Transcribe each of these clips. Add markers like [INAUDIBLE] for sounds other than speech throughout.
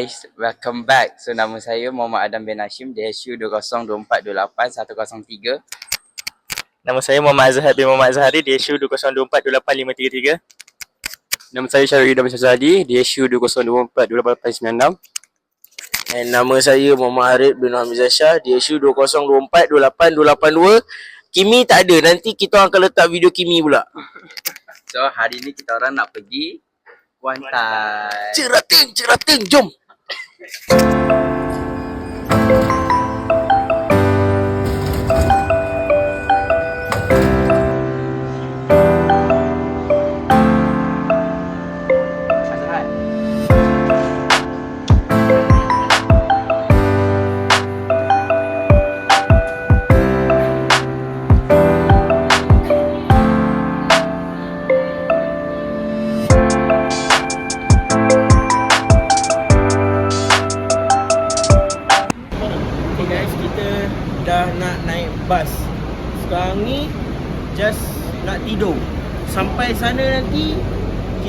Guys, welcome back. So nama saya Muhammad Adam bin Hashim, DSU 202428 Nama saya Muhammad Azhar bin Muhammad Azhari di SU 2024-2853. Nama saya Syarul Ida Syazadi di SU 2024-2896 And nama saya Muhammad Harib bin Hamizah Shah di SU 2024-2882 Kimi tak ada, nanti kita orang akan letak video Kimi pula So hari ni kita orang nak pergi Kuantan. Cerating, cerating, jom Azhar.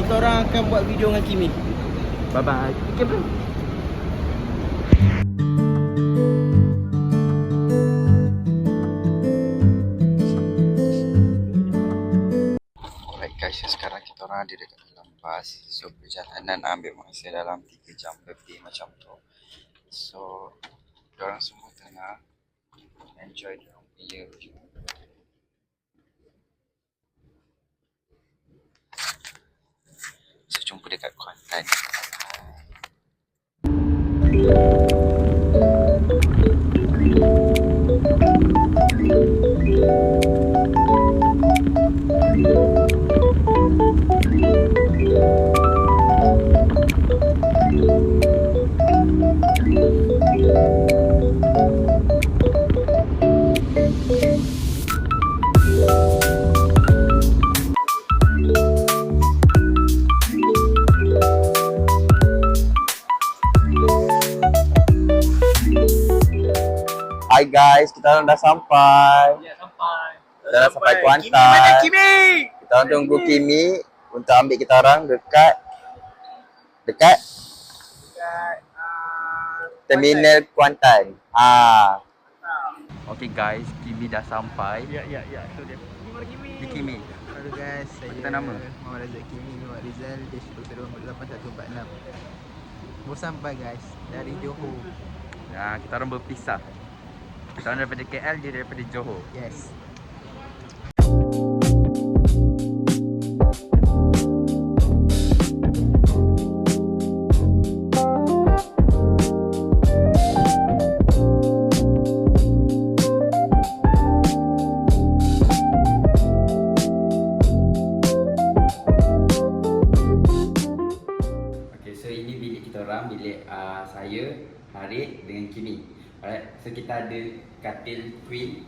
Kita orang akan buat video dengan Kimi Bye bye Okay bro Alright guys, so sekarang kita orang ada dekat dalam bas. So perjalanan ambil masa dalam 3 jam lebih macam tu. So, orang semua tengah enjoy diorang punya view. So, guys, kita orang dah sampai. Ya sampai Dah dah sampai Kuantan. Kimi mana Kimi? Kita orang tunggu Kimi untuk ambil kita orang dekat dekat terminal Kuantan. Ha. Okay guys, Kimi dah sampai. Ya, ya, ya. Itu dia. Ni Kimi. Halo guys, saya Kita nama? Muhammad Razak Kimi Muhammad Rizal Syukur 8146 Baru sampai guys dari Johor Ha, kita orang berpisah. Orang daripada KL, dia daripada Johor. Yes Okay, so ini bilik kita orang, bilik uh, saya, Harid dengan Kimi. Alright, so kita ada katil queen.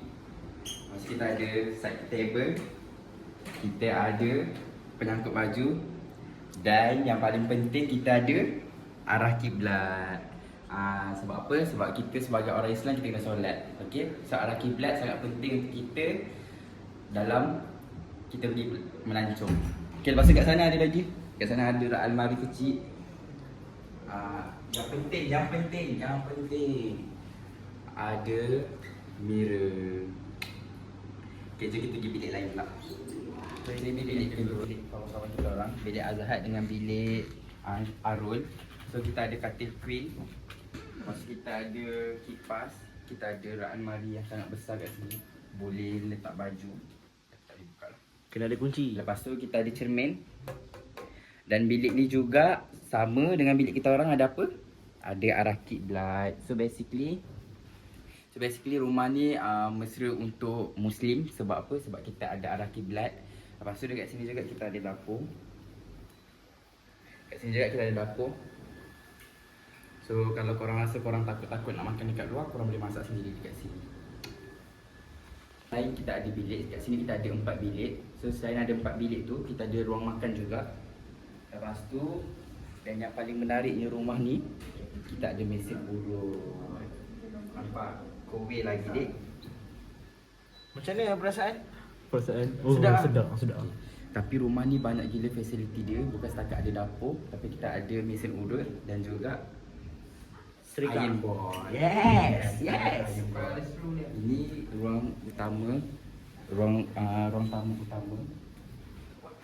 Tu kita ada side table. Kita ada penyangkut baju. Dan yang paling penting kita ada arah kiblat. Uh, sebab apa? Sebab kita sebagai orang Islam kita kena solat. Okay? So arah kiblat sangat penting untuk kita dalam kita pergi melancong. Okay, lepas tu kat sana ada lagi. Kat sana ada almari kecil. Ah, yang penting, yang penting, yang penting ada mirror. Okay, jom kita pergi bilik lain pula. So ini bilik kedua, bilik kawan-kawan kita orang. Bilik Azhar dengan bilik uh, Arul. So kita ada katil queen. Lepas kita ada kipas. Kita ada almari yang sangat besar kat sini. Boleh letak baju. Tak boleh buka lah. Kena ada kunci Lepas tu kita ada cermin Dan bilik ni juga sama dengan bilik kita orang ada apa? Ada arah kiblat. So basically So basically rumah ni uh, mesra untuk muslim sebab apa? Sebab kita ada arah kiblat. Lepas tu dekat sini juga kita ada dapur. Kat sini juga kita ada dapur. So kalau korang rasa korang takut-takut nak makan dekat luar, korang boleh masak sendiri dekat sini. Selain kita ada bilik, kat sini kita ada empat bilik. So selain ada empat bilik tu, kita ada ruang makan juga. Lepas tu, dan yang paling menariknya rumah ni, kita ada mesin burung. Nampak? Kowe lagi dek. Macam mana perasaan? Perasaan Oh Sedap sedap ah? sedap, sedap. Tapi rumah ni banyak gila fasiliti dia Bukan setakat ada dapur Tapi kita ada mesin urut Dan juga Serika. Iron board Yes Yes Ini ruang utama Ruang uh, ruang tamu utama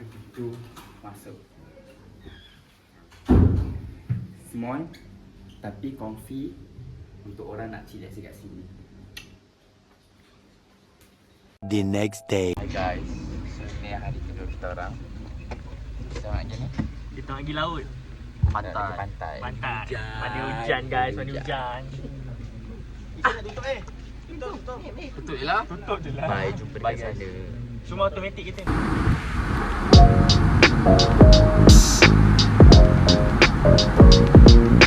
Itu masuk Small Tapi comfy Untuk orang nak chillax dekat sini. The next day. Hi guys. So ni hari kedua kita orang. Kita nak pergi ni Kita nak pergi laut. Pantai. Pantai. Pantai. Mana hujan guys, mana hujan. Betul je lah. Tutup je lah. Bye jumpa dekat sana. Semua automatik kita. Guys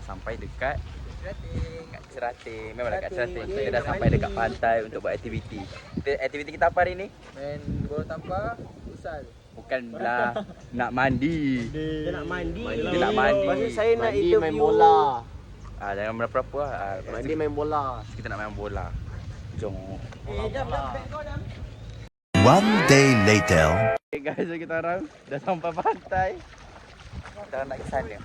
dah sampai dekat Kat Serating Memang dekat Serating Kita dah sampai dekat pantai untuk buat aktiviti Kita, Aktiviti kita apa hari ni? Main bola tampar, futsal. Bukan lah [LAUGHS] Nak mandi Dia nak mandi. Dia nak mandi. Pasal saya nak Mandi, interview. main bola. ah, Jangan berapa-apa lah ah, Mandi main bola. Kita nak main bola Jom Eh, kau dah. One day later. Okay guys, kita orang dah sampai pantai Kita orang nak ke sana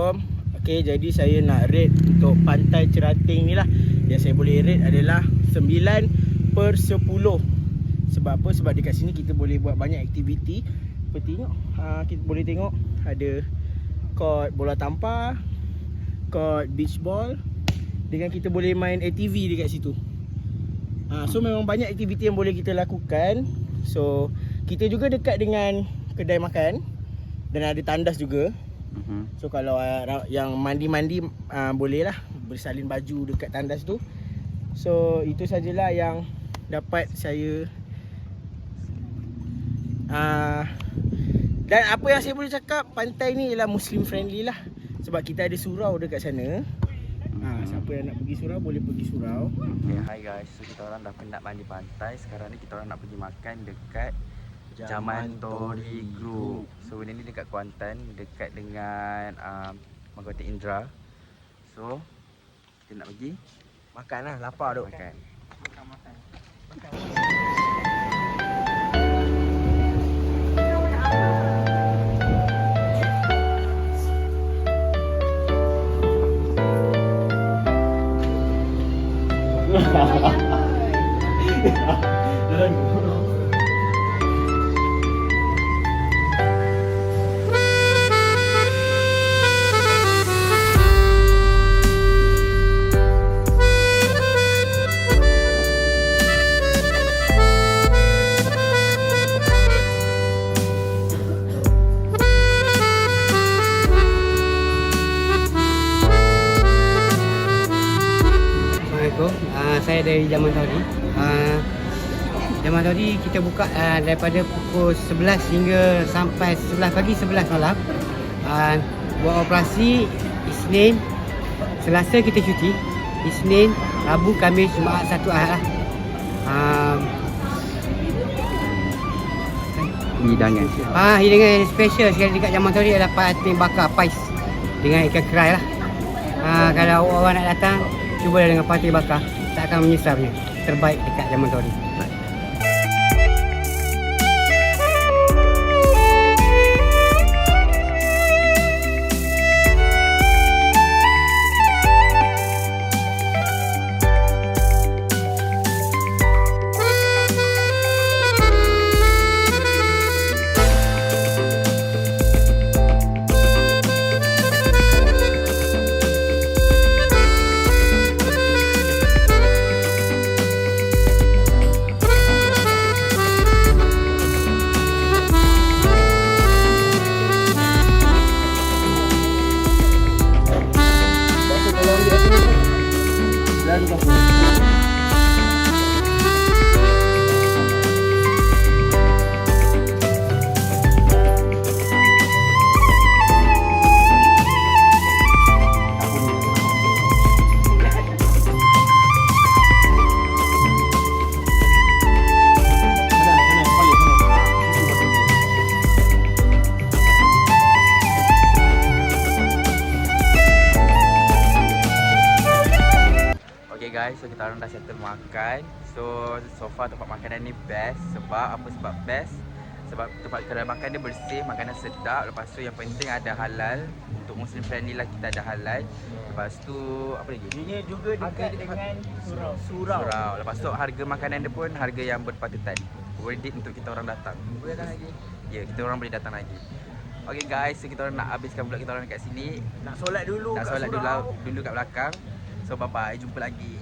Assalamualaikum. Okey, jadi saya nak rate untuk pantai Cerating ni lah. Yang saya boleh rate adalah 9 per 10. Sebab apa? Sebab dekat sini kita boleh buat banyak aktiviti. Seperti tengok, ha, kita boleh tengok ada court bola tampar, court beach ball dengan kita boleh main ATV dekat situ. Ha, so memang banyak aktiviti yang boleh kita lakukan. So kita juga dekat dengan kedai makan dan ada tandas juga. Mhm. So kalau uh, yang mandi-mandi uh, boleh lah bersalin baju dekat tandas tu. So itu sajalah yang dapat saya uh, dan apa yang saya boleh cakap pantai ni ialah muslim friendly lah sebab kita ada surau dekat sana. Ha, siapa yang nak pergi surau boleh pergi surau. Okay, hi guys. So kita orang dah penat mandi pantai. Sekarang ni kita orang nak pergi makan dekat Jaman Tori Group. So benda ni dekat Kuantan, dekat dengan um, Magoti Indra. So kita nak pergi Makan lah, lapar duk. makan. Assalamualaikum. Kita buka uh, daripada pukul 11 hingga sampai 11 pagi 11 malam. Uh, buat operasi Isnin, Selasa kita cuti. Isnin, Rabu, Khamis, Jumaat, Sabtu, Ahad lah. Uh, Hidangan. ah, hidangan yang special sekali dekat Zaman Tauri adalah patin bakar pais dengan ikan kerai lah. Ah, kalau orang nak datang, cubalah dengan parti bakar. Tak akan menyesal punya. Terbaik dekat zaman Tori. Okay orang dah settle makan. So so far tempat makanan ni best sebab apa sebab best? Sebab tempat kedai makan dia bersih, makanan sedap. Lepas tu yang penting ada halal. Untuk muslim friendly lah kita ada halal. Lepas tu apa lagi? Dia juga dekat dengan surau. Surau. Surau. Lepas tu harga makanan dia pun harga yang berpatutan. Worth it untuk kita orang datang. Boleh datang lagi. Ya, kita orang boleh datang lagi. Okay guys, so kita orang nak habiskan vlog kita orang dekat sini. Nak solat dulu Nak kat solat surau. dulu dulu kat belakang. So bye bye, jumpa lagi.